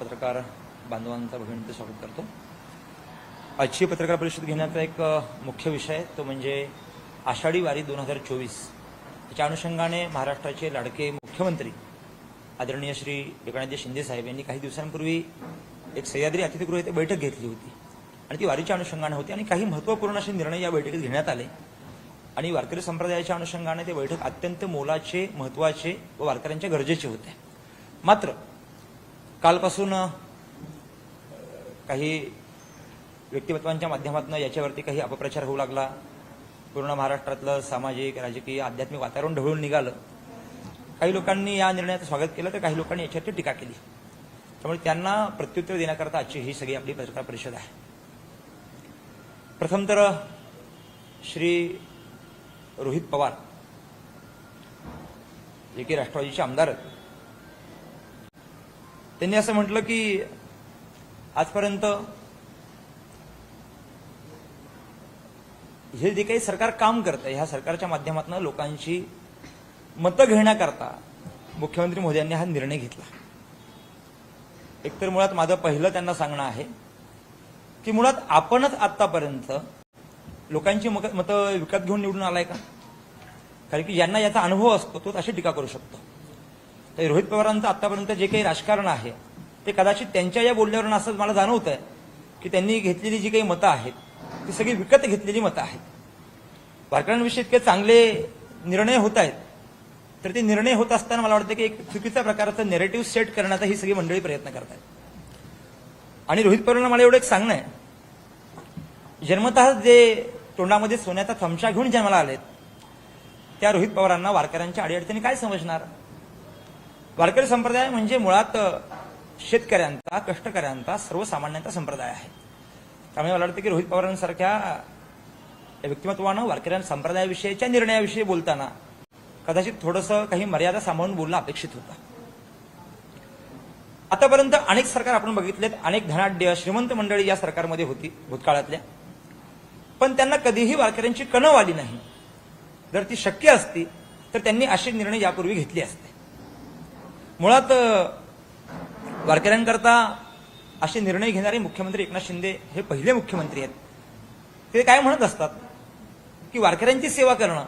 पत्रकार बांधवांचा भगिनीचं स्वागत करतो. आजची पत्रकार परिषद घेण्याचा एक मुख्य विषय तो म्हणजे आषाढी वारी दोन हजार चोवीस. त्याच्या अनुषंगाने महाराष्ट्राचे लाडके मुख्यमंत्री आदरणीय श्री एकनाथजी शिंदे साहेब यांनी काही दिवसांपूर्वी एक सह्याद्री अतिथीगृह इथे बैठक घेतली होती. आणि ती वारीच्या अनुषंगाने होती आणि काही महत्त्वपूर्ण असे निर्णय या बैठकीत घेण्यात आले. आणि वारकरी संप्रदायाच्या अनुषंगाने ते बैठक अत्यंत मोलाचे महत्त्वाचे व वारकऱ्यांच्या गरजेचे होते. मात्र कालपासून काही व्यक्तिमत्वांच्या माध्यमातून याच्यावरती काही अपप्रचार होऊ लागला. पूर्ण महाराष्ट्रातलं सामाजिक राजकीय आध्यात्मिक वातावरण ढवळून निघालं. काही लोकांनी या निर्णयाचं स्वागत केलं तर काही लोकांनी याच्यावरती टीका केली. त्यामुळे त्यांना प्रत्युत्तर देण्याकरता आजची ही सगळी आपली पत्रकार परिषद आहे. प्रथम तर श्री रोहित पवार जे की राष्ट्रवादीचे आमदार आहेत. त्यांनी असं म्हटलं की आजपर्यंत हे जे काही सरकार काम करतं ह्या सरकारच्या माध्यमातून लोकांची मतं घेण्याकरता मुख्यमंत्री मोदयांनी हा निर्णय घेतला. एकतर मुळात माझं पहिलं त्यांना सांगणं आहे की मुळात आपणच आतापर्यंत लोकांची मतं विकत घेऊन निवडून आलाय का? कारण की ज्यांना याचा अनुभव असतो तो अशी टीका करू शकतो. तर रोहित पवारांचं आतापर्यंत जे काही राजकारण आहे ते कदाचित त्यांच्या या बोलण्यावरून असं मला जाणवत आहे की त्यांनी घेतलेली जी काही मतं आहेत ती सगळी विकत घेतलेली मतं आहेत. वारकऱ्यांविषयी इतके चांगले निर्णय होत आहेत तर ते निर्णय होत असताना मला वाटतं की एक चुकीचा प्रकारचं नेरेटिव्ह सेट करण्याचा ही सगळी मंडळी प्रयत्न करत आहेत आणि रोहित पवारांना मला एवढं एक सांगणं आहे जन्मतः जे तोंडामध्ये सोन्याचा थमशा घेऊन जन्माला आलेत त्या रोहित पवारांना वारकऱ्यांच्या अडीअडचणी काय समजणार? वारकरी संप्रदाय म्हणजे मुळात शेतकऱ्यांचा कष्टकऱ्यांचा सर्वसामान्यांचा संप्रदाय आहे. त्यामुळे मला वाटतं की रोहित पवारांसारख्या व्यक्तिमत्वानं वारकऱ्या संप्रदायाविषयीच्या निर्णयाविषयी बोलताना कदाचित थोडंसं काही मर्यादा सांभाळून बोलणं अपेक्षित होतं. आतापर्यंत अनेक सरकार आपण बघितलेत. अनेक धनाढ्य श्रीमंत मंडळी या सरकारमध्ये होती भूतकाळातल्या. पण त्यांना कधीही वारकऱ्यांची कणव आली नाही. जर ती शक्य असती तर त्यांनी असे निर्णय यापूर्वी घेतले असते. मुळात वारकऱ्यांकरता असे निर्णय घेणारे मुख्यमंत्री एकनाथ शिंदे हे पहिले मुख्यमंत्री आहेत. ते काय म्हणत असतात? की वारकऱ्यांची सेवा करणं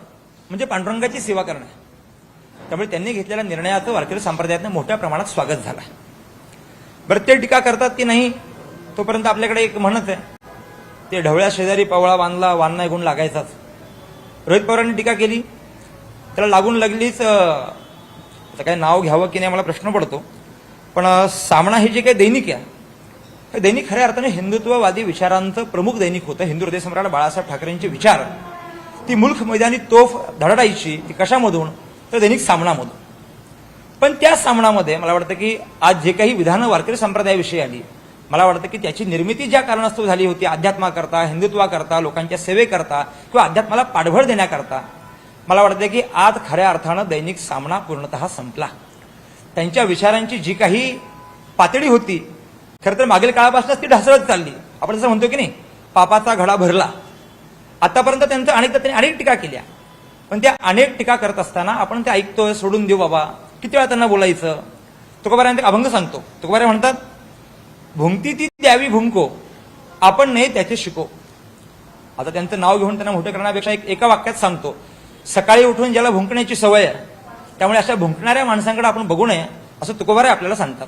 म्हणजे पांडुरंगाची सेवा करणं. त्यामुळे त्यांनी घेतलेल्या निर्णयाचं वारकरी संप्रदायातनं मोठ्या प्रमाणात स्वागत झालं. आहे. बरं ते टीका करतात की नाही तोपर्यंत आपल्याकडे एक म्हणत आहे. ते ढवळ्या शेजारी पवळा बांधला वान नाही गुण लागायचाच. रोहित पवारांनी टीका केली. त्याला लागून लागलीच तर आता काय नाव घ्यावं की नाही मला प्रश्न पडतो. पण सामना हे जे काही दैनिक आहे हे दैनिक खऱ्या अर्थाने हिंदुत्ववादी विचारांचं प्रमुख दैनिक होतं. हिंदू हृदय सम्राट बाळासाहेब ठाकरेंचे विचार. ती मुल्क मैदानी तोफ धडडायची ती कशामधून? तर दैनिक सामनामधून. पण त्या सामनामध्ये मला वाटतं की आज जे काही विधानं वारकरी संप्रदायाविषयी आली मला वाटतं की त्याची निर्मिती ज्या कारणास्तव झाली होती अध्यात्माकरता हिंदुत्वाकरता लोकांच्या सेवेकरता किंवा अध्यात्माला पाठबळ देण्याकरता मला वाटतं की आज खऱ्या अर्थानं दैनिक सामना पूर्णतः संपला. त्यांच्या विचारांची जी काही पातळी होती खरं तर मागील काळापासूनच ती ढासळत चालली. आपण जसं म्हणतो की नाही पापाचा घडा भरला. आतापर्यंत त्यांचं अनेकदा त्यांनी अनेक टीका केल्या. पण त्या अनेक टीका करत असताना आपण ते ऐकतोय सोडून देऊ बाबा. किती वेळा त्यांना बोलायचं? तुकोबारांना अभंग सांगतो. तुकोबारे म्हणतात भुंकती ती द्यावी भुंको आपण नाही त्याचे शिको. आता त्यांचं नाव घेऊन त्यांना मोठं करण्यापेक्षा एक एका वाक्यात सांगतो. सकाळी उठून ज्याला भुंकण्याची सवय आहे त्यामुळे अशा भुंकणाऱ्या माणसांकडे आपण बघू नये असं तुकोबारे आपल्याला सांगतात.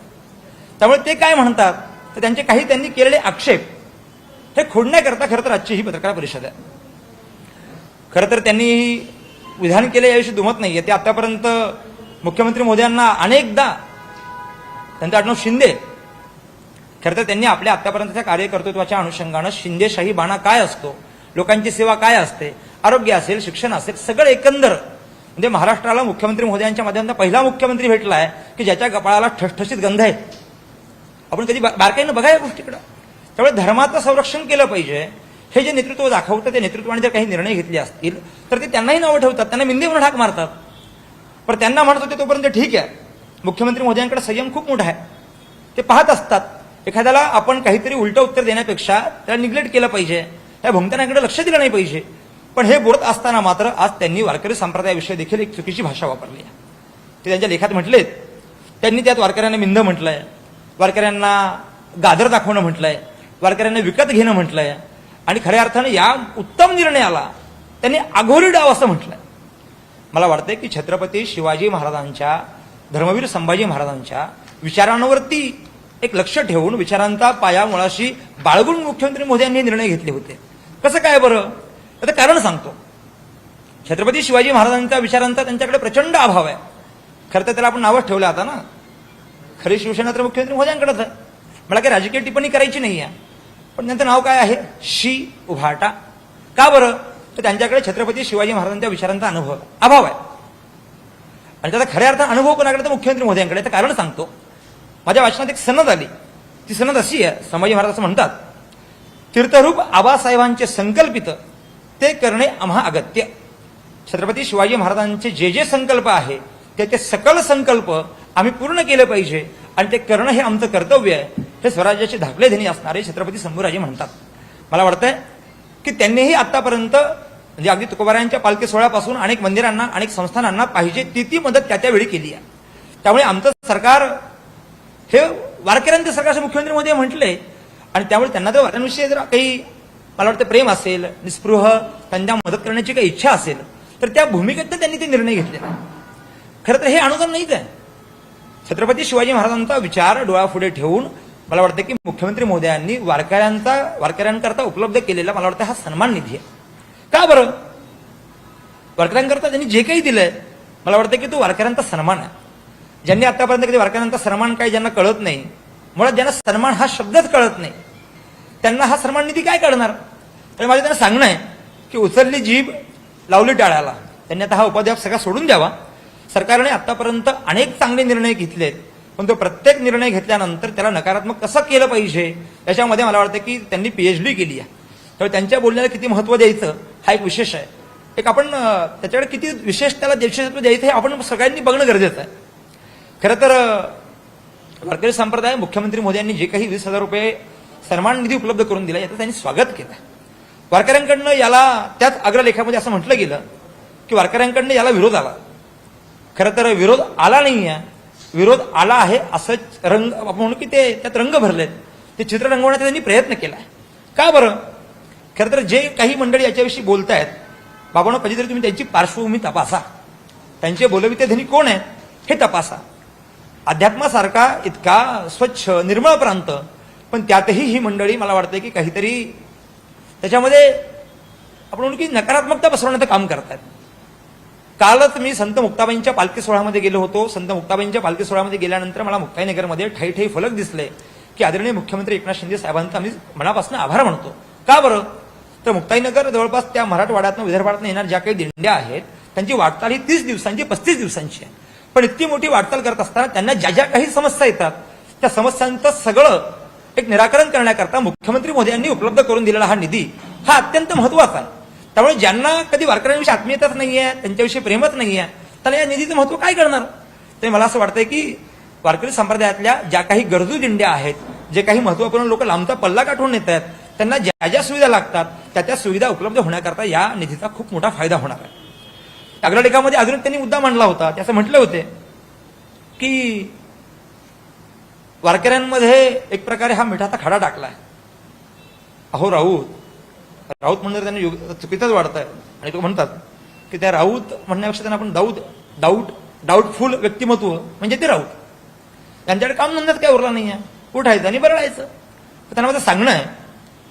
त्यामुळे ते काय म्हणतात तर त्यांचे काही त्यांनी केलेले आक्षेप हे खोडण्याकरता खरं तर आजची ही पत्रकार परिषद आहे. खरं तर त्यांनी विधान केले याविषयी दुमत नाहीये. ते आतापर्यंत मुख्यमंत्री मोदयांना अनेकदा त्यांचं आडनाव शिंदे खरं तर त्यांनी आपल्या आतापर्यंतच्या कार्यकर्तृत्वाच्या अनुषंगानं शिंदेशाही बाणा काय असतो लोकांची सेवा काय असते आरोग्य असेल शिक्षण असेल सगळं एकंदर. म्हणजे महाराष्ट्राला मुख्यमंत्री मोदयांच्या माध्यमातून पहिला मुख्यमंत्री भेटलाय की ज्याच्या कपाळाला ठसठशीत गंध आहे. आपण कधी बा- बारकाईनं बघा या गोष्टीकडं. त्यामुळे धर्माचं संरक्षण केलं पाहिजे. हे जे नेतृत्व दाखवतं ते नेतृत्वाने जर काही निर्णय घेतले असतील तर ते त्यांनाही नावं ठेवतात. त्यांना मिंदीवर म्हणून मारतात. पण त्यांना म्हणत होते तोपर्यंत ठीक आहे. मुख्यमंत्री मोदयांकडे संयम खूप मोठा आहे. ते पाहत असतात. एखाद्याला आपण काहीतरी उलटं उत्तर देण्यापेक्षा त्याला निग्लेक्ट केलं पाहिजे. त्या भुंकतानाकडे लक्ष दिलं नाही पाहिजे. पण हे बोलत असताना मात्र आज त्यांनी वारकरी संप्रदायाविषयी देखील एक चुकीची भाषा वापरली आहे. ते त्यांच्या लेखात म्हटलेत त्यांनी त्यात वारकऱ्यांना मिंद म्हटलंय वारकऱ्यांना गाजर दाखवणं म्हटलंय वारकऱ्यांना विकत घेणं म्हटलंय आणि खऱ्या अर्थानं या उत्तम निर्णयाला त्यांनी आघोरी डाव असं म्हटलंय. मला वाटतंय की छत्रपती शिवाजी महाराजांच्या धर्मवीर संभाजी महाराजांच्या विचारांवरती एक लक्ष ठेवून विचारांचा पाया मुळाशी बाळगून मुख्यमंत्री मोदी यांनी हे निर्णय घेतले होते. कसं काय बरं? त्याचं कारण सांगतो. छत्रपती शिवाजी महाराजांच्या विचारांचा त्यांच्याकडे प्रचंड अभाव आहे. खरं तर त्याला आपण नावच ठेवलं आता ना. खरी शिवसेना तर मुख्यमंत्री मोद्यांकडेच आहे. मला काही राजकीय टिप्पणी करायची नाही आहे. पण त्यांचं नाव काय आहे? शी उभाटा. का बरं? तर त्यांच्याकडे छत्रपती शिवाजी महाराजांच्या विचारांचा अनुभव अभाव आहे. आणि त्याचा खऱ्या अर्थ अनुभव कोणाकडे? तर मुख्यमंत्री मोदयांकडे तर कारण सांगतो. माझ्या वाचनात एक सनद आली. ती सनद अशी आहे. संभाजी महाराज असं म्हणतात तीर्थरूप आबासाहेबांचे संकल्पित ते करणे आम्हा अगत्य. छत्रपती शिवाजी महाराजांचे जे जे संकल्प आहे ते ते सकल संकल्प आम्ही पूर्ण केले पाहिजे आणि ते करणं हे आमचं कर्तव्य आहे. हे स्वराज्याचे धाकले धनी असणारे छत्रपती संभूराजे म्हणतात. मला वाटतंय की त्यांनीही आतापर्यंत म्हणजे अगदी तुकोबारायांच्या पालखी सोहळ्यापासून अनेक मंदिरांना अनेक संस्थानांना पाहिजे ती ती मदत त्या त्यावेळी केली आहे. त्यामुळे आमचं सरकार हे वारकऱ्यांचं सरकारचे मुख्यमंत्री मोदी म्हटले आणि त्यामुळे त्यांना जर वारकऱ्यांविषयी जर काही मला वाटतं प्रेम असेल निस्पृह त्यांना मदत करण्याची काही इच्छा असेल तर त्या भूमिकेतनं त्यांनी ते निर्णय घेतलेला खरं तर हे अनुदान नाहीच आहे. छत्रपती शिवाजी महाराजांचा विचार डोळ्यापुढे ठेवून मला वाटतं की मुख्यमंत्री मोदयांनी वारकऱ्यांचा वारकऱ्यांकरता उपलब्ध केलेला मला वाटतं हा सन्मान निधी आहे. का बरं? वारकऱ्यांकरता त्यांनी जे काही दिलंय मला वाटतं की तो वारकऱ्यांचा सन्मान आहे. ज्यांनी आतापर्यंत कधी वारकऱ्यांचा सन्मान काही ज्यांना कळत नाही मुळात ज्यांना सन्मान हा शब्दच कळत नाही त्यांना हा सन्मान निधी काय करणार? तर माझं त्यांना सांगणं आहे की उचलली जीभ लावली टाळ्याला. त्यांनी आता हा उपाध्याय सगळा सोडून द्यावा. सरकारने आतापर्यंत अनेक चांगले निर्णय घेतलेत पण तो प्रत्येक निर्णय घेतल्यानंतर त्याला नकारात्मक कसं केलं पाहिजे? याच्यामध्ये मला वाटतं की त्यांनी पीएचडी केली आहे. त्यामुळे त्यांच्या बोलण्याला किती महत्त्व द्यायचं हा एक विशेष आहे. एक आपण त्याच्याकडे किती विशेष त्याला विशेषत्व द्यायचं हे आपण सगळ्यांनी बघणं गरजेचं आहे. खरं तर वारकरी संप्रदाय मुख्यमंत्री मोदी यांनी जे काही वीस हजार रुपये सन्मान निधी उपलब्ध करून दिला याचं त्यांनी स्वागत केलं. वारकऱ्यांकडनं याला त्याच अग्रलेखामध्ये असं म्हटलं गेलं की वारकऱ्यांकडनं याला विरोध आला. खरं तर विरोध आला नाही आहे विरोध आला आहे असंच रंग आपण म्हणू की ते त्यात रंग भरलेत. ते चित्र रंगवण्याचा त्यांनी प्रयत्न केला का बरं? खरं तर जे काही मंडळी याच्याविषयी बोलत आहेत बाबांना पाहिजे तरी तुम्ही त्यांची पार्श्वभूमी तपासा. त्यांचे बोलविते धनी कोण आहेत हे तपासा. अध्यात्मासारखा इतका स्वच्छ निर्मळ प्रांत पण त्यातही ही मंडळी मला वाटतं की काहीतरी त्याच्यामध्ये आपण म्हणू की नकारात्मकता पसरवण्याचं काम करतात. कालच मी संत मुक्ताबाईंच्या पालखी सोहळ्यामध्ये गेलो होतो. संत मुक्ताबाईंच्या पालखी सोहळ्यामध्ये गेल्यानंतर मला मुक्ताईनगरमध्ये ठाई ठाई फलक दिसले की आदरणीय मुख्यमंत्री एकनाथ शिंदे साहेबांचा आम्ही मनापासून आभार मानतो. का बरं? तर मुक्ताईनगर जवळपास त्या मराठवाड्यातनं विदर्भातनं येणार ज्या काही दिंड्या आहेत त्यांची वाटचाल ही तीस दिवसांची पस्तीस दिवसांची आहे. पण इतकी मोठी वाटचाल करत असताना त्यांना ज्या ज्या काही समस्या येतात त्या समस्यांचं सगळं एक निराकरण करण्याकरता मुख्यमंत्री मोदी यांनी उपलब्ध करून दिलेला हा निधी हा अत्यंत महत्त्वाचा आहे. त्यामुळे ज्यांना कधी वारकऱ्यांविषयी आत्मीयताच नाही आहे त्यांच्याविषयी प्रेमच नाही आहे त्याला या निधीचं महत्त्व काय करणार? ते मला असं वाटतंय की वारकरी संप्रदायातल्या ज्या काही गरजू दिंड्या आहेत जे काही महत्त्वपूर्ण लोक लांबचा पल्ला गाठून येत आहेत त्यांना ज्या ज्या सुविधा लागतात त्या त्या सुविधा उपलब्ध होण्याकरता या निधीचा खूप मोठा फायदा होणार आहे. अग्रलेखामध्ये अजून त्यांनी मुद्दा मांडला होता ते असं म्हटले होते की वारकऱ्यांमध्ये एक प्रकारे हा मिठाचा खडा टाकलाय. अहो राऊत. राऊत म्हणजे त्यांनी युग- वाढत वाढतंय. आणि तो म्हणतात की त्या राऊत म्हणण्यापेक्षा त्यांना आपण दाऊद डाऊट डाऊटफुल व्यक्तिमत्व म्हणजे ते राऊत. त्यांच्याकडे काम धंद्यात काय उरला नाही आहे? उठायचं आणि बरळायचं तर त्यांना माझं सांगणं आहे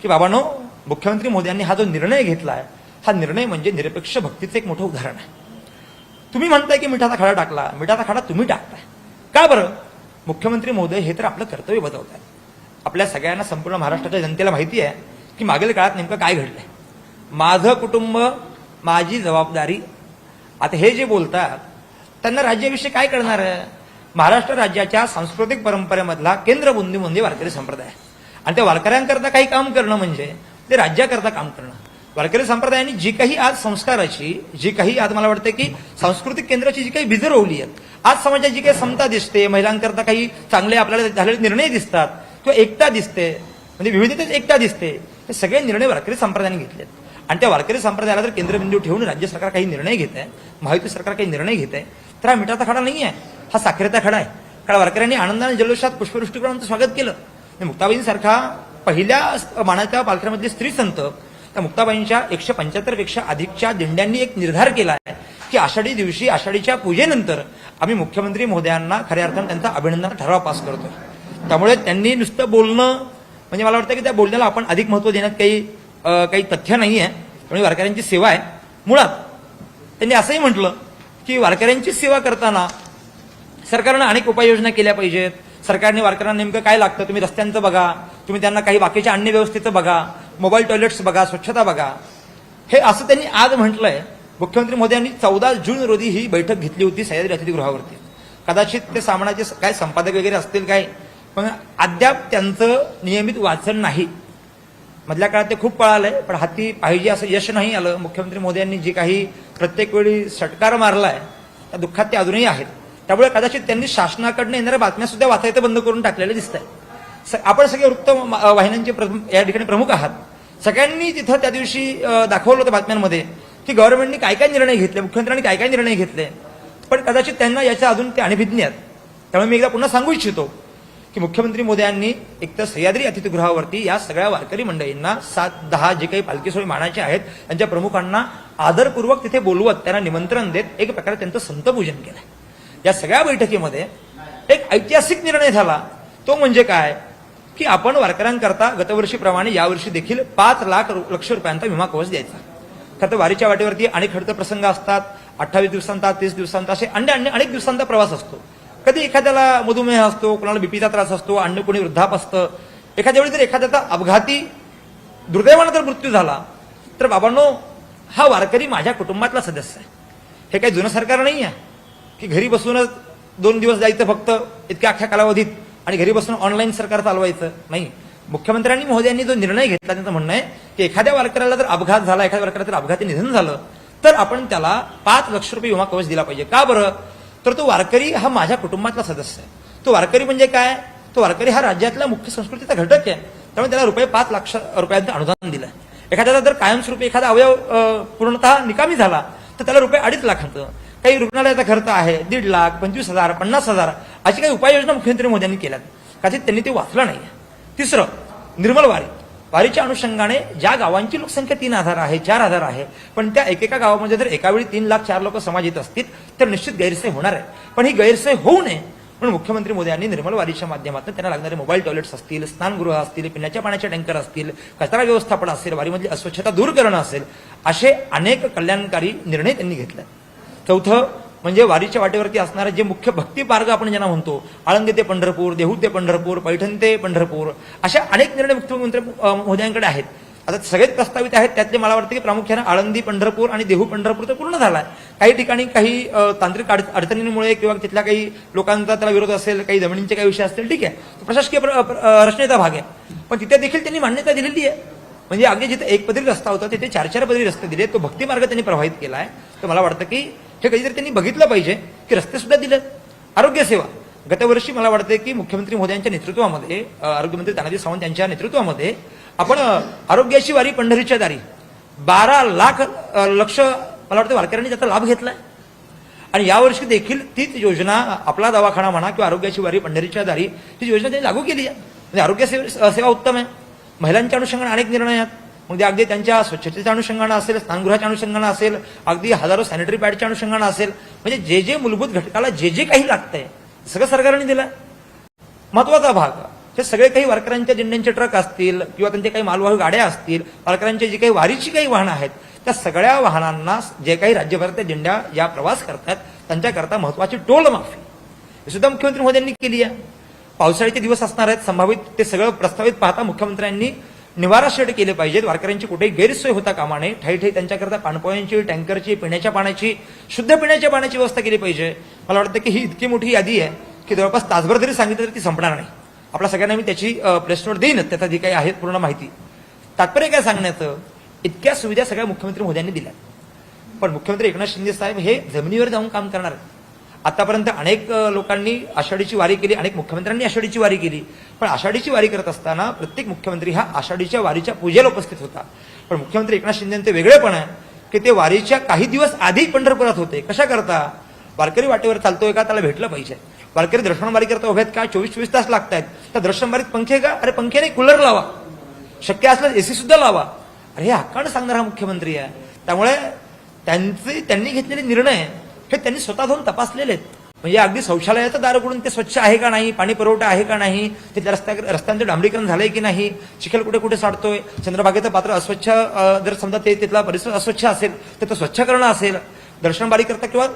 की बाबांनो मुख्यमंत्री मोदी यांनी हा जो निर्णय घेतला आहे हा निर्णय म्हणजे निरपेक्ष भक्तीचं एक मोठं उदाहरण आहे. तुम्ही म्हणताय की मिठाचा खडा टाकला. मिठाचा खडा तुम्ही टाकताय. का बरं? मुख्यमंत्री महोदय हे तर आपलं कर्तव्य बजावत आहे आपल्या सगळ्यांना संपूर्ण महाराष्ट्राच्या जनतेला माहिती आहे की मागील काळात नेमकं काय घडलंय. माझं कुटुंब माझी जबाबदारी आता हे जे बोलतात त्यांना राज्याविषयी काय कळणार आहे? महाराष्ट्र राज्याच्या सांस्कृतिक परंपरेमधला केंद्रबुंदी म्हणजे वारकरी संप्रदाय. आणि त्या वारकऱ्यांकरता काही काम करणं म्हणजे ते राज्याकरता काम करणं. वारकरी संप्रदायाने जी काही आज संस्काराची जी काही आज मला वाटतं की सांस्कृतिक केंद्राची जी काही बीजं रोवली आहेत आज समाजात जी काही समता दिसते महिलांकरता काही चांगले आपल्याला झालेले निर्णय दिसतात किंवा एकता दिसते म्हणजे विविधतेत एकता दिसते हे सगळे निर्णय वारकरी संप्रदायाने घेतलेत. आणि त्या वारकरी संप्रदायाला जर केंद्रबिंदू ठेवून राज्य सरकार काही निर्णय घेत आहे महायुती सरकार काही निर्णय घेत आहे तर हा मिठाचा खडा नाही आहे हा साखरेचा खडा आहे. कारण वारकऱ्यांनी आनंदाने जल्लोषात पुष्पवृष्टी करून आमचं स्वागत केलं. आणि मुक्ताबाईंसारखा पहिल्या मानाच्या पालख्यांमधले स्त्री संत त्या मुक्ताबाईंच्या एकशे पंच्याहत्तरपेक्षा अधिकच्या दिंड्यांनी एक निर्धार केला आहे की आषाढी दिवशी आषाढीच्या पूजेनंतर आम्ही मुख्यमंत्री महोदयांना खऱ्या अर्थानं त्यांचा अभिनंदन ठराव पास करतोय. त्यामुळे त्यांनी नुसतं बोलणं म्हणजे मला वाटतं की त्या बोलण्याला आपण अधिक महत्त्व देण्यात काही काही तथ्य नाही आहे त्यामुळे वारकऱ्यांची सेवा आहे. मुळात त्यांनी असंही म्हटलं की वारकऱ्यांची सेवा करताना सरकारनं अनेक उपाययोजना केल्या पाहिजेत. सरकारने वारकऱ्यांना नेमकं काय लागतं तुम्ही रस्त्यांचं बघा तुम्ही त्यांना काही बाकीच्या अन्य व्यवस्थेचं बघा मोबाईल टॉयलेट्स बघा स्वच्छता बघा. हे असं त्यांनी आज म्हटलंय. मुख्यमंत्री मोदयांनी चौदा जून रोजी ही बैठक घेतली होती सह्याद्री अतिथीगृहावरती. कदाचित ते सामनाचे काय संपादक वगैरे असतील काय पण अद्याप त्यांचं नियमित वाचन नाही. मधल्या काळात ते खूप पळालंय पण हाती पाहिजे असं यश नाही आलं. मुख्यमंत्री मोदी यांनी जी काही प्रत्येक वेळी षटकार मारलाय त्या दुःखात ते अजूनही आहेत. त्यामुळे कदाचित त्यांनी शासनाकडनं येणाऱ्या बातम्या सुद्धा वाचायचं बंद करून टाकलेलं दिसत आहे आपण सगळे वृत्त मा- वाहिन्यांचे प्रमुख- या ठिकाणी प्रमुख आहात. सगळ्यांनी तिथं त्या दिवशी दाखवलं होतं बातम्यांमध्ये की गव्हर्नमेंटने काय काय निर्णय घेतले मुख्यमंत्र्यांनी काय काय निर्णय घेतले पण कदाचित त्यांना याच्या अजून ते अनभिज्ञ आहेत. त्यामुळे मी एकदा पुन्हा सांगू इच्छितो की मुख्यमंत्री मोदी यांनी एकतर सह्याद्री अतिथीगृहावरती या सगळ्या वारकरी मंडळींना सात दहा जे काही पालखी सोयी मानायचे आहेत त्यांच्या प्रमुखांना आदरपूर्वक तिथे बोलवत त्यांना निमंत्रण देत एक प्रकारे त्यांचं संतपूजन केलं या सगळ्या बैठकीमध्ये एक ऐतिहासिक निर्णय झाला. तो म्हणजे काय? की आपण वारकऱ्यांकरता गतवर्षीप्रमाणे यावर्षी देखील पाच लाख रु- लक्ष रुपयांचा विमा कवच द्यायचा. खरं तर वारीच्या वाटेवरती अनेक खडतर प्रसंग असतात. अठ्ठावीस दिवसांचा तीस दिवसांचा असे अंडे अंडे अनेक दिवसांचा प्रवास असतो. कधी एखाद्याला मधुमेह असतो कोणाला बीपीचा त्रास असतो अन्न कोणी वृद्धाप असतं. एखाद्या वेळी जर एखाद्याचा अपघाती दुर्दैवानं जर मृत्यू झाला तर बाबांनो हा वारकरी माझ्या कुटुंबातला सदस्य आहे. हे काही जुनं सरकार नाही आहे की घरी बसूनच दोन दिवस जायचं फक्त इतक्या अख्ख्या कालावधीत आणि घरी बसून ऑनलाईन सरकार चालवायचं. नाही. मुख्यमंत्र्यांनी महोदयांनी जो निर्णय घेतला त्यांचं म्हणणं आहे की एखाद्या वारकऱ्याला जर अपघात झाला एखाद्या वारकऱ्याला जर अपघाती निधन झालं तर आपण त्याला पाच लक्ष रुपये विमा कवच दिला पाहिजे. का बरं? तर तो वारकरी हा माझ्या कुटुंबातला सदस्य आहे. तो वारकरी म्हणजे काय? तो वारकरी हा राज्यातल्या मुख्य संस्कृतीचा घटक आहे. त्यामुळे त्याला रुपये पाच लाख रुपयांचं अनुदान दिलं एखाद्याला जर कायमस्वरूपी एखादा अवयव पूर्णतः निकामी झाला तर त्याला रुपये अडीच लाखांचं काही रुग्णालयाचा खर्च आहे दीड लाख पंचवीस हजार पन्नास हजार अशी काही उपाययोजना मुख्यमंत्री मोदयांनी केल्यात. कदाचित त्यांनी ते वाचलं नाही तिसरं निर्मल वारी. वारीच्या अनुषंगाने ज्या गावांची लोकसंख्या तीन हजार आहे चार हजार आहे पण त्या एकेका गावामध्ये जर एकावेळी तीन लाख चार लोक समाज येत असतील तर निश्चित गैरसोय होणार आहे. पण ही गैरसोय होऊ नये म्हणून मुख्यमंत्री मोदी यांनी निर्मल वारीच्या माध्यमातून त्यांना लागणारे मोबाईल टॉयलेट्स असतील स्नानगृह असतील पिण्याच्या पाण्याचे टँकर असतील कचरा व्यवस्थापन असेल वारीमधली अस्वच्छता दूर करणं असेल असे अनेक कल्याणकारी निर्णय त्यांनी घेतले. चौथं म्हणजे वारीच्या वाटेवरती असणारे जे मुख्य भक्ती मार्ग आपण ज्यांना म्हणतो आळंदी ते पंढरपूर देहू ते पंढरपूर पैठण ते पंढरपूर अशा अनेक निर्णय मुख्यमंत्री महोदयांकडे आहेत. आता सगळेच प्रस्तावित आहेत त्यातले मला वाटतं की प्रामुख्याने आळंदी पंढरपूर आणि देहू पंढरपूर तर पूर्ण झाला आहे काही ठिकाणी काही तांत्रिक अड- अडचणींमुळे किंवा तिथल्या काही लोकांचा त्याला विरोध असेल काही जमिनींचे काही विषय असतील ठीक आहे. प्रशासकीय प्र- रचनेचा भाग आहे. पण तिथे देखील त्यांनी मान्यता दिलेली आहे. म्हणजे अगदी जिथे एक पदरी रस्ता होता तिथे चार चार पदरी रस्ते दिले तो भक्ती मार्ग त्यांनी प्रभावित आहे तर मला वाटतं की हे कधीतरी त्यांनी बघितलं पाहिजे की रस्ते सुद्धा दिलेत. आरोग्यसेवा गतवर्षी मला वाटतं की मुख्यमंत्री मोदयांच्या नेतृत्वामध्ये आरोग्यमंत्री तानाजी सावंत यांच्या नेतृत्वामध्ये आपण आरोग्याची वारी पंढरीच्या दारी. बारा लाख लक्ष मला वाटतं वारकऱ्यांनी त्याचा लाभ घेतलाय. आणि यावर्षी देखील तीच योजना आपला दवाखाना म्हणा किंवा आरोग्याची वारी पंढरीच्या दारी ही योजना त्यांनी लागू केली आहे. म्हणजे आरोग्य सेवा उत्तम आहे. महिलांच्या अनुषंगाने अनेक निर्णय आहेत. मग ते अगदी त्यांच्या स्वच्छतेच्या अनुषंगानं असेल स्नानगृहाच्या अनुषंगानं असेल अगदी हजारो सॅनिटरी पॅडच्या अनुषंगानं असेल म्हणजे जे जे मूलभूत घटकाला जे जे काही लागतंय सगळं सरकारने दिलं. महत्त्वाचा भाग हे सगळे काही वारकऱ्यांच्या दिंड्यांचे ट्रक असतील किंवा त्यांचे काही मालवाहू गाड्या असतील वारकऱ्यांचे जे काही वारीची काही वाहनं आहेत त्या सगळ्या वाहनांना जे काही राज्यभरातल्या दिंड्या या प्रवास करतात त्यांच्याकरता महत्वाची टोल माफी. हे सुद्धा मुख्यमंत्री मोदयांनी केली आहे. पावसाळ्याचे दिवस असणार आहेत संभावित ते सगळं प्रस्तावित पाहता मुख्यमंत्र्यांनी निवारा शेड केले पाहिजेत. वारकऱ्यांची कुठेही गैरसोय होता कामा नये. ठाई ठाई त्यांच्याकरता पाणपोयांची टँकरची पिण्याच्या पाण्याची शुद्ध पिण्याच्या पाण्याची व्यवस्था केली पाहिजे. मला वाटतं की ही इतकी मोठी यादी आहे की जवळपास तासभर जरी सांगितलं तरी ती संपणार नाही. आपल्या सगळ्यांना मी त्याची प्रेस नोट देईनच त्याचा जी काही आहे पूर्ण माहिती. तात्पर्य काय सांगण्याचं? इतक्या सुविधा सगळ्या मुख्यमंत्री मोद्यांनी दिल्या. पण मुख्यमंत्री एकनाथ शिंदे साहेब हे जमिनीवर जाऊन काम करणार आहेत. आतापर्यंत अनेक लोकांनी आषाढीची वारी केली अनेक मुख्यमंत्र्यांनी आषाढीची वारी केली. पण आषाढीची वारी करत असताना प्रत्येक मुख्यमंत्री हा आषाढीच्या वारीच्या पूजेला उपस्थित होता. पण मुख्यमंत्री एकनाथ शिंदेचे वेगळेपण आहे की ते वारीच्या काही दिवस आधी पंढरपुरात होते. कशा करता? वारकरी वाटेवर चालतोय का? त्याला भेटलं पाहिजे. वारकरी दर्शनबारी करता उभ्यात का? चोवीस चोवीस तास लागत आहेत तर दर्शनबारीत पंखे का? अरे पंखे नाही कूलर लावा. शक्य असल्यास एसी सुद्धा लावा. अरे हे हक्कानं सांगणारा मुख्यमंत्री आहे. त्यामुळे त्यांचे त्यांनी घेतलेले निर्णय हे त्यांनी स्वतः जाऊन तपासलेले आहेत. म्हणजे अगदी शौचालयाचं दार उघडून ते स्वच्छ आहे का नाही पाणी पुरवठा आहे का नाही तिथल्या रस्त्या रस्त्यांचं डांबरीकरण झालंय की नाही चिखल कुठे कुठे साडतोय चंद्रबागेचं पात्र अस्वच्छ जर समजा ते तिथला परिसर अस्वच्छ असेल तर तो स्वच्छ करणं असेल. दर्शनबारी करता किंवा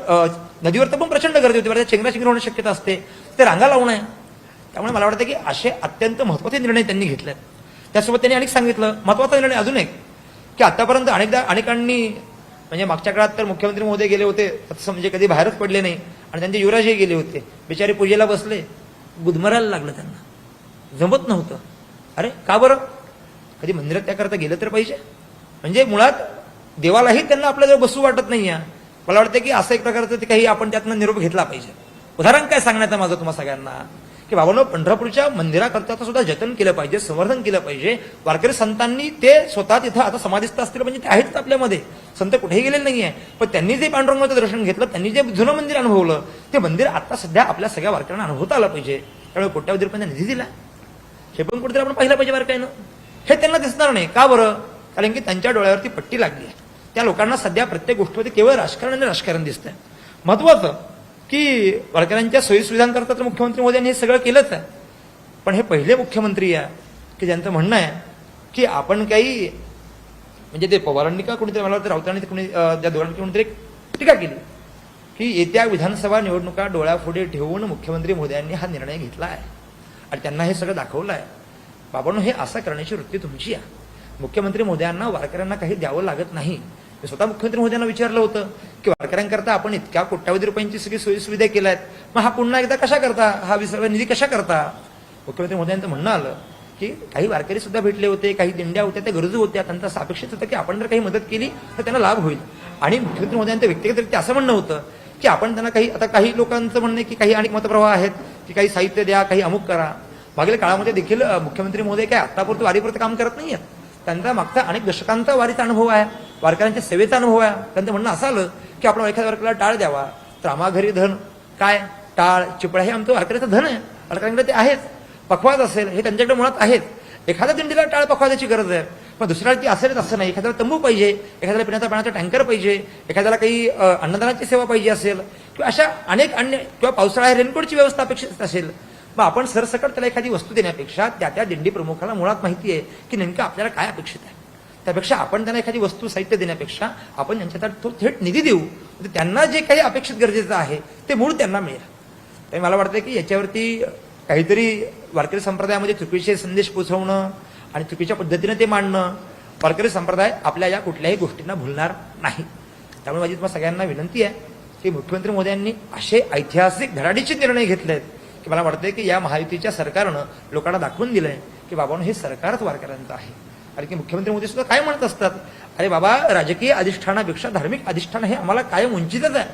नदीवर तर पण प्रचंड गर्दी होती बरं चेंगराचेंगरी होण्याची शक्यता असते. ते रांगा लावणं आहे. त्यामुळे मला वाटतं की असे अत्यंत महत्त्वाचे निर्णय त्यांनी घेतले त्यासोबत त्यांनी अनेक सांगितलं. महत्त्वाचा निर्णय अजून एक की आतापर्यंत अनेकदा अनेकांनी म्हणजे मागच्या काळात तर मुख्यमंत्री महोदय गेले होते तसं म्हणजे कधी बाहेरच पडले नाही. आणि त्यांचे युवराजही गेले होते. बिचारे पूजेला बसले गुदमरायला लागलं त्यांना. जमत नव्हतं. अरे का बरं? कधी मंदिरात त्याकरता गेलं तर पाहिजे. म्हणजे मुळात देवालाही त्यांना आपल्याजवळ बसू वाटत नाही आहे. मला वाटतं की असं एक प्रकारचं ते काही आपण त्यातनं निरोप घेतला पाहिजे. उदाहरण काय सांगण्याचं माझं तुम्हा सगळ्यांना? की बाबांनो पंढरपूरच्या मंदिराकरता सुद्धा जतन केलं पाहिजे संवर्धन केलं पाहिजे. वारकरी संतांनी ते स्वतः तिथं आता समाधिस्थ असतील म्हणजे ते आहेच आपल्यामध्ये. संत कुठेही गेलेले नाहीये. पण त्यांनी जे पांडुरंगाचं दर्शन घेतलं त्यांनी जे जुनं मंदिर अनुभवलं ते मंदिर आता सध्या आपल्या सगळ्या वारकऱ्यांना अनुभवता आलं पाहिजे. त्यामुळे कोट्यावधी रुपयांना निधी दिला. हे पण कुठेतरी आपण पाहिलं पाहिजे वारकऱ्यानं. हे त्यांना दिसणार नाही. का बरं? कारण की त्यांच्या डोळ्यावरती पट्टी लागली आहे. त्या लोकांना सध्या प्रत्येक गोष्टीमध्ये केवळ राजकारण आणि राजकारण दिसतंय. महत्वाचं की वारकऱ्यांच्या सोयीसुविधांकरता तर मुख्यमंत्री मोदयांनी हे सगळं केलंच आहे. पण हे पहिले मुख्यमंत्री आहे की ज्यांचं म्हणणं आहे की आपण काही म्हणजे ते पवारांनी का कोणीतरी मला तर राऊतांनी कुणी कोणी त्या दोघांनी कोणीतरी एक टीका केली की येत्या विधानसभा निवडणुका डोळ्यापुढे ठेवून मुख्यमंत्री मोदयांनी हा निर्णय घेतला आहे. आणि त्यांना हे सगळं दाखवलं आहे. बाबांनो हे असं करण्याची वृत्ती तुमची आहे. मुख्यमंत्री मोदयांना वारकऱ्यांना काही द्यावं लागत नाही. मी स्वतः मुख्यमंत्री मोदयांना विचारलं होतं की वारकऱ्यांकरता आपण इतक्या कोट्यावधी रुपयांची सगळी सोयी सुविधा केल्या आहेत. मग हा पुन्हा एकदा कशा करता? हा विसर्ग निधी कशा करता? मुख्यमंत्री मोदयांचं म्हणणं आलं की काही वारकरी सुद्धा भेटले होते काही दिंड्या होत्या त्या गरजू होत्या. त्यांचा सापेक्षित अपेक्षित होतं की आपण जर काही मदत केली तर त्यांना लाभ होईल. आणि मुख्यमंत्री मोदयांचं व्यक्तिगतरित्या असं म्हणणं होतं की आपण त्यांना काही आता काही लोकांचं म्हणणं आहे की काही अनेक मतप्रवाह आहेत की काही साहित्य द्या काही अमुक करा. मागील काळामध्ये देखील मुख्यमंत्री मोदी काय आतापुरतं वारीपुरतं काम करत नाही आहेत त्यांचा मागचा अनेक दशकांचा वारीचा अनुभव आहे. वारकऱ्यांच्या सेवेचा अनुभव आहे. त्यांचं म्हणणं असं आलं की आपण एखाद्या वारकऱ्याला टाळ द्यावा. तर आम्हा घरी धन. काय? टाळ चिपळा हे आमचं वारकऱ्याचं धन आहे. वारकऱ्यांकडे ते आहेच पखवाज असेल हे त्यांच्याकडे मुळात आहेत. एखाद्या दिंडीला टाळ पखवाजाची गरज आहे. पण दुसऱ्याला ती असेलच असं नाही. एखाद्याला तंबू पाहिजे. एखाद्याला पिण्याचा पाण्याचा टँकर पाहिजे. एखाद्याला काही अन्नदानाची सेवा पाहिजे असेल. किंवा अशा अनेक अन्य किंवा पावसाळ्या रेनकोटची व्यवस्था अपेक्षित असेल. मग आपण सरसकट त्याला एखादी वस्तू देण्यापेक्षा त्या त्या दिंडी प्रमुखाला मुळात माहिती आहे की नेमकं आपल्याला काय अपेक्षित आहे. त्यापेक्षा आपण त्यांना एखादी वस्तू साहित्य देण्यापेक्षा आपण त्यांच्या तो थेट निधी देऊ. म्हणजे त्यांना जे काही अपेक्षित गरजेचं आहे ते मूळ त्यांना मिळेल. त्यामुळे मला वाटतं की याच्यावरती काहीतरी वारकरी संप्रदायामध्ये चुकीचे संदेश पोहोचवणं आणि चुकीच्या पद्धतीने ते मांडणं वारकरी संप्रदाय आपल्या या कुठल्याही गोष्टींना भुलणार नाही. त्यामुळे माझी तुम्हाला सगळ्यांना विनंती आहे की मुख्यमंत्री मोदयांनी असे ऐतिहासिक धडाडीचे निर्णय घेतलेत की मला वाटतंय की या महायुतीच्या सरकारनं लोकांना दाखवून दिलंय की बाबांनो हे सरकारच वारकऱ्यांचं आहे. कारण की मुख्यमंत्री मोदी सुद्धा काय म्हणत असतात? अरे बाबा राजकीय अधिष्ठानापेक्षा धार्मिक अधिष्ठान हे आम्हाला कायम वंचितच आहे.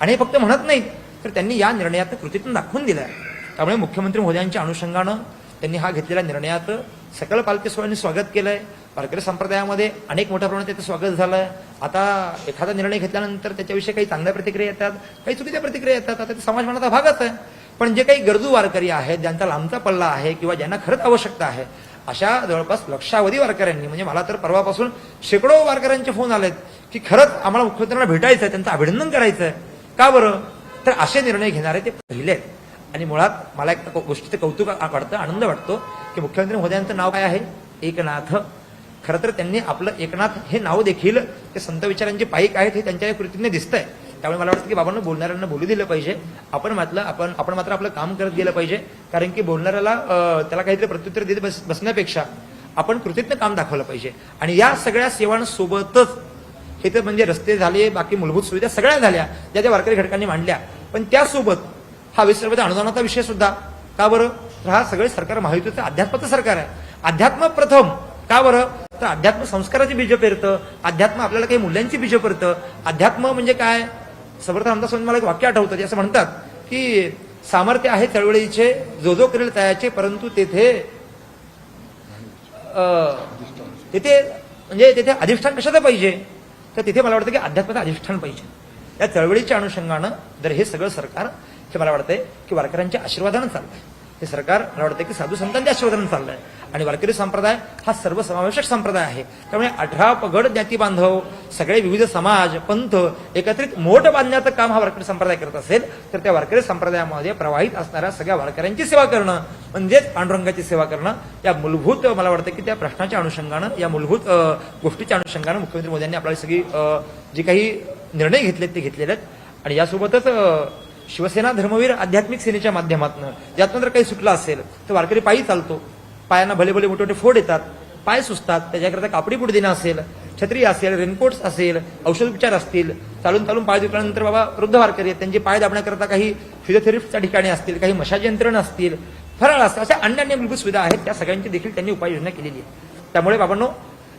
आणि हे फक्त म्हणत नाहीत तर त्यांनी या निर्णयात कृतीतून दाखवून दिलं आहे त्यामुळे मुख्यमंत्री मोदयांच्या अनुषंगानं त्यांनी हा घेतलेल्या निर्णयात सकल पालखी स्वागत स्वागत केलंय. वारकरी संप्रदायामध्ये अनेक मोठ्या प्रमाणात त्याचं स्वागत झालंय. आता एखादा निर्णय घेतल्यानंतर त्याच्याविषयी काही चांगल्या प्रतिक्रिया येतात काही चुकीच्या प्रतिक्रिया येतात. आता ते समाजमानाचा भागच आहे. पण जे काही गरजू वारकरी आहेत ज्यांचा लांबचा पल्ला आहे किंवा ज्यांना खरंच आवश्यकता आहे अशा जवळपास लक्षावधी वारकऱ्यांनी म्हणजे मला तर परवापासून शेकडो वारकऱ्यांचे फोन आलेत की खरंच आम्हाला मुख्यमंत्र्यांना भेटायचं आहे त्यांचं अभिनंदन करायचं आहे का बरं? तर असे निर्णय घेणारे ते पहिले आहेत. आणि मुळात मला एक गोष्टीचं कौतुक वाटतं आनंद वाटतो की मुख्यमंत्री महोदयांचं नाव काय आहे? एकनाथ. खरं तर त्यांनी आपलं एकनाथ हे नाव देखील ते संत विचारांचे पाईक आहेत हे त्यांच्या या कृतीने दिसतंय. त्यामुळे मला वाटतं की बाबांना बोलणाऱ्यांना बोलू दिलं पाहिजे. आपण मात्र आपण आपण मात्र आपलं काम करत गेलं पाहिजे. कारण की बोलणाऱ्याला त्याला काहीतरी प्रत्युत्तर देत बस बसण्यापेक्षा आपण कृतीतनं काम दाखवलं पाहिजे. आणि या सगळ्या सेवांसोबतच हे तर म्हणजे रस्ते झाले बाकी मूलभूत सुविधा सगळ्या झाल्या ज्या त्या वारकरी घटकांनी मांडल्या. पण त्यासोबत हा वीस रुपयाचा अनुदानाचा विषय सुद्धा. का बरं? तर हा सगळे सरकार महायुतीचं अध्यात्माचं सरकार आहे. अध्यात्म प्रथम. का बरं? तर अध्यात्म संस्काराची बीज पेरतं. अध्यात्म आपल्याला काही मूल्यांची बीज पेरतं अध्यात्म म्हणजे काय? समर्थ रामदास स्वामी मला एक वाक्य आठवतं ते असं म्हणतात की सामर्थ्य आहे चळवळीचे जो जो करेल तयाचे परंतु तेथे तेथे तिथे म्हणजे तिथे अधिष्ठान कशाचं पाहिजे? तर तिथे मला वाटतं की अध्यात्माचं अधिष्ठान पाहिजे. या चळवळीच्या अनुषंगानं जर हे सगळं सरकार हे मला वाटतंय की वारकऱ्यांच्या आशीर्वादानं चाललंय. हे सरकार मला वाटतं की साधू संतांच्या आशीर्वादानं चाललंय. आणि वारकरी संप्रदाय हा सर्वसमावेशक संप्रदाय आहे. त्यामुळे अठरा पगड ज्ञाती बांधव सगळे विविध समाज पंथ एकत्रित मोठ बांधण्याचं काम हा वारकरी संप्रदाय करत असेल तर त्या वारकरी संप्रदायामध्ये प्रवाहित असणाऱ्या सगळ्या वारकऱ्यांची सेवा करणं म्हणजेच पांडुरंगाची सेवा करणं या मूलभूत मला वाटतं की त्या प्रश्नाच्या अनुषंगानं या मूलभूत गोष्टीच्या अनुषंगानं मुख्यमंत्री मोदयांनी आपल्याला सगळी जी काही निर्णय घेतलेत ते घेतलेले आहेत. आणि यासोबतच शिवसेना धर्मवीर आध्यात्मिक सेनेच्या माध्यमातून यातनं जर काही सुटलं असेल तर वारकरी पायी चालतो. पायांना भले भले मोठे मोठे फोड येतात पाय सुचतात त्याच्याकरता कापडी पुढे देणं असेल छत्री असेल रेनकोट्स असेल औषधोपचार असतील चालून चालून पाय दुखल्यानंतर बाबा वृद्ध वारकरी आहेत त्यांचे पाय दाबण्याकरता काही फिजिओथेरपिस्टच्या ठिकाणी असतील काही मशाज यंत्रणा असतील फराळ असतील अशा अन्य अन्य मूलभूत सुविधा आहेत त्या सगळ्यांची देखील त्यांनी उपाययोजना केलेली आहे. त्यामुळे बाबांनो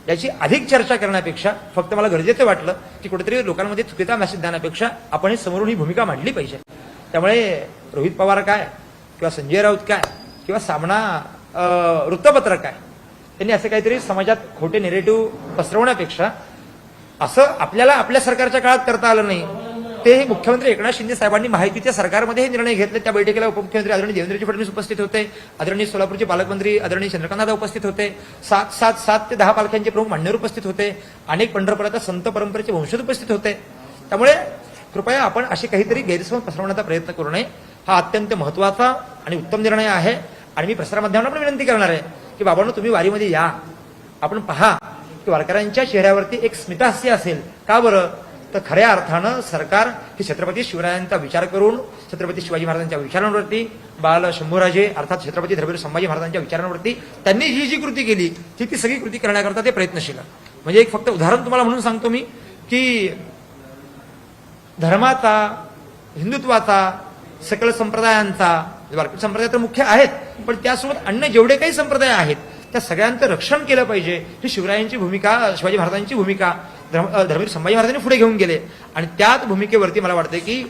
याची अधिक चर्चा करण्यापेक्षा फक्त मला गरजेचं वाटलं की कुठेतरी लोकांमध्ये चुकीचा मेसेज देण्यापेक्षा आपण समोरून ही भूमिका मांडली पाहिजे. त्यामुळे रोहित पवार काय किंवा संजय राऊत काय किंवा सामना वृत्तपत्रक आहे. काय त्यांनी असं काहीतरी समाजात खोटे नेरेटिव्ह पसरवण्यापेक्षा असं आपल्याला आपल्या सरकारच्या काळात करता आलं नाही ते मुख्यमंत्री एकनाथ शिंदे साहेबांनी माहितीच्या सरकारमध्ये हे निर्णय घेतले. त्या बैठकीला उपमुख्यमंत्री आदरणीय देवेंद्रजी फडणवीस उपस्थित होते. आदरणीय सोलापूरचे पालकमंत्री आदरणीय चंद्रकांत उपस्थित होते. सात सात सात ते दहा पालख्यांचे प्रमुख मान्यवर उपस्थित होते. अनेक पंढरपुरात संत परंपरेचे वंशज उपस्थित होते. त्यामुळे कृपया आपण असे काहीतरी गैरसमज पसरवण्याचा प्रयत्न करू नये. हा अत्यंत महत्त्वाचा आणि उत्तम निर्णय आहे. आणि मी प्रसारमाध्यमांना पण विनंती करणार आहे की बाबांनो तुम्ही वारीमध्ये या. आपण पहा की वारकऱ्यांच्या चेहऱ्यावरती एक स्मितहास्य असेल. का बरं? तर खऱ्या अर्थानं सरकार हे छत्रपती शिवरायांचा विचार करून छत्रपती शिवाजी महाराजांच्या विचारांवरती बाल शंभूराजे अर्थात छत्रपती धर्मवीर संभाजी महाराजांच्या विचारांवरती त्यांनी जी जी कृती केली ती ती सगळी कृती करण्याकरता ते प्रयत्नशील म्हणजे एक फक्त उदाहरण तुम्हाला म्हणून सांगतो मी की धर्माचा हिंदुत्वाचा सकल संप्रदायांचा वारकरी संप्रदाय तर मुख्य आहेत पण त्यासोबत अन्य जेवढे काही संप्रदाय आहेत त्या सगळ्यांचं रक्षण केलं पाहिजे. ही शिवरायांची भूमिका शिवाजी महाराजांची भूमिका धर्म धर्मवीर संभाजी महाराजांनी पुढे घेऊन गेले. आणि त्याच भूमिकेवरती मला वाटतं की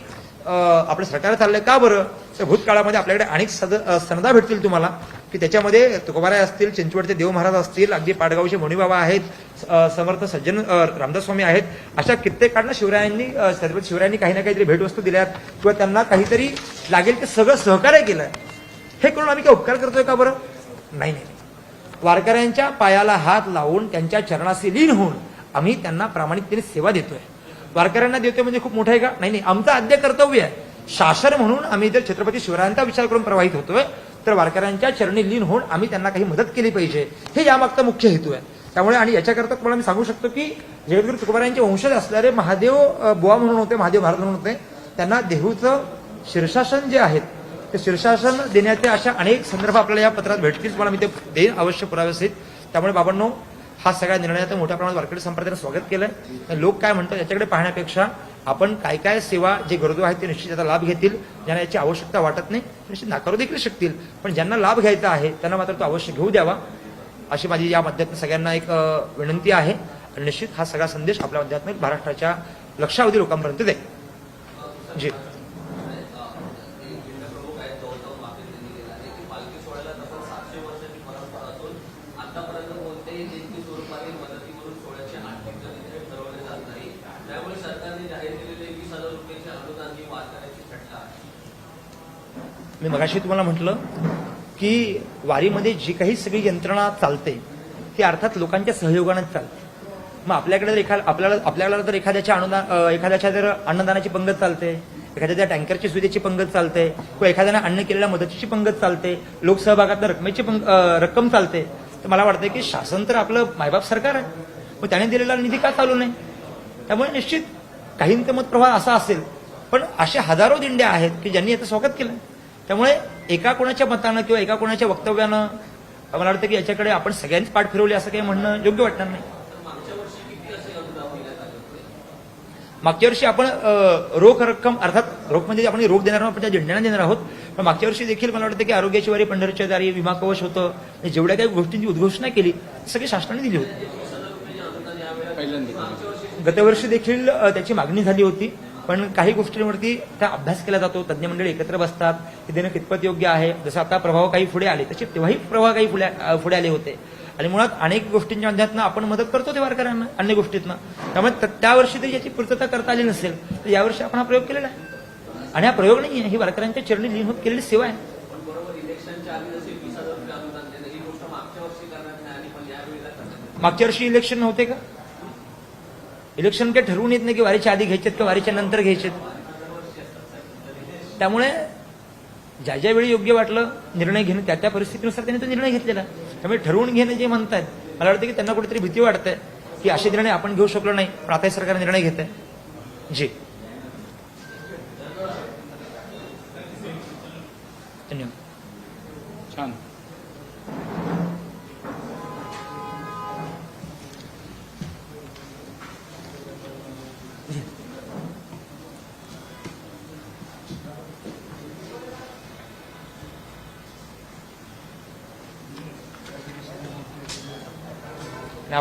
आपलं सरकार चाललंय का बरं? तर भूतकाळामध्ये आपल्याकडे अनेक सद सनदा भेटतील तुम्हाला. की त्याच्यामध्ये तुकोबाराय असतील चिंचवडचे देव महाराज असतील अगदी पाडगावचे मोनीबाबा आहेत समर्थ सज्जन रामदास स्वामी आहेत अशा कित्येकांना शिवरायांनी छत्रपती शिवरायांनी काही ना काहीतरी भेटवस्तू दिल्यात किंवा त्यांना काहीतरी लागेल ते सगळं सहकार्य केलंय. हे करून आम्ही काय उपकार करतोय का बरं? नाही नाही वारकऱ्यांच्या पायाला हात लावून त्यांच्या चरणाशी लीन होऊन आम्ही त्यांना प्रामाणिकतेने सेवा देतोय. वारकऱ्यांना देतोय म्हणजे खूप मोठं आहे का? नाही नाही. आमचं आद्य कर्तव्य आहे. शासन म्हणून आम्ही जर छत्रपती शिवरायांचा विचार करून प्रवाहित होतोय. तर वारकऱ्यांच्या चरणी लीन होऊन आम्ही त्यांना काही मदत केली पाहिजे. हे यामागचा मुख्य हेतू आहे. त्यामुळे आणि याच्याकरता तुम्हाला मी सांगू शकतो की जगद्गुरु तुकोबारायांचे वंशज असणारे महादेव बुवा म्हणून होते महादेव भारत म्हणून होते त्यांना देहूचं शीर्षासन जे आहेत ते शीर्षासन देण्याचे अशा अनेक संदर्भ आपल्याला या पत्रात भेटतील. तुम्हाला मी ते देईन अवश्य पुरावे त्यामुळे बाबांनो हा सगळ्या निर्णयाचं मोठ्या प्रमाणात वारकरी संप्रदायानं स्वागत केलं लोक काय म्हणतात याच्याकडे पाहण्यापेक्षा आपण काय काय सेवा जे गरजू आहेत ते निश्चित याचा लाभ घेतील ज्यांना याची आवश्यकता वाटत नाही निश्चित नाकारू देखील शकतील. पण ज्यांना लाभ घ्यायचा आहे त्यांना मात्र तो अवश्य घेऊ द्यावा. अशी माझी या माध्यमातून सगळ्यांना एक विनंती आहे. आणि निश्चित हा सगळा संदेश आपल्या माध्यमातून महाराष्ट्राच्या लक्षावधी लोकांपर्यंत जाईल जी आतापर्यंत कोणत्याही लेखी स्वरूपाने मदतीवरून सोहळ्याचे आर्थिक दरिद्र ठरवले जात नाही त्यामुळे सरकारने जाहीर केलेले वीस हजार रुपयाचे अनुदान ही वारकऱ्याची थट्टा आहे मी मगाशी तुम्हाला म्हटलं की वारीमध्ये जी काही सगळी यंत्रणा चालते ती अर्थात लोकांच्या सहयोगानेच चालते. मग आपल्याकडे जर आपल्याला आपल्याला तर एखाद्याच्या अनुदान एखाद्याच्या जर अन्नदानाची पंगत चालते एखाद्याच्या टँकरची सुविधेची पंगत चालते किंवा एखाद्याने अन्न केलेल्या मदतीची पंगत चालते लोकसहभागातल्या रकमेची पंग- रक्कम चालते तर मला वाटतं की शासन तर आपलं मायबाप सरकार आहे. मग त्याने दिलेला निधी का चालू नाही? त्यामुळे निश्चित काहींचं मतप्रवाह असा असेल पण असे हजारो दिंड्या आहेत की ज्यांनी याचं स्वागत केलं. त्यामुळे एका कोणाच्या मतानं किंवा एका कोणाच्या वक्तव्यानं मला वाटतं की याच्याकडे आपण सगळ्यांनीच पाठ फिरवली असं काही म्हणणं योग्य वाटणार नाही. मागच्या वर्षी आपण रोख रक्कम अर्थात रोख म्हणजे आपण रोख देणार आहोत आपण त्या दिंड्यांना देणार आहोत. पण मागच्या वर्षी देखील मला वाटतं की आरोग्याची वारी पंढरीच्या दारी विमा कवच होतं. जेवढ्या काही गोष्टींची उद्घोषणा केली सगळी शासनाने दिली होती. गतवर्षी देखील त्याची मागणी झाली होती. पण काही गोष्टींवरती त्या अभ्यास केला जातो तज्ज्ञ मंडळी एकत्र बसतात ते देणं कितपत योग्य आहे जसं आता प्रभाव काही पुढे आले तसे तेव्हाही प्रभाव काही पुढे पुढे आले होते. आणि मुळात अनेक गोष्टींच्या माध्यमातून आपण मदत करतो ते वारकऱ्यांना अन्य गोष्टीतनं. त्यामुळे त- त्या वर्षी तरी याची पूर्तता करता आली नसेल तर यावर्षी आपण हा प्रयोग केलेला आहे. आणि हा प्रयोग नाही आहे ही वारकऱ्यांच्या चरणी लिहिणूक केलेली सेवा आहे. ही. मागच्या वर्षी इलेक्शन नव्हते का? इलेक्शन काही ठरवून येत नाही की वारीच्या आधी घ्यायचेत किंवा वारीच्या नंतर घ्यायचेत. त्यामुळे ज्या ज्या वेळी योग्य वाटलं निर्णय घेणं त्या त्या परिस्थितीनुसार त्यांनी तो निर्णय घेतलेला. त्यामुळे ठरवून घेणं जे म्हणतात मला वाटतं की त्यांना कुठेतरी भीती वाटते की असे निर्णय आपण घेऊ शकलो नाही पण आता सरकार निर्णय घेत आहे जी.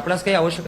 आपणास काही आवश्यक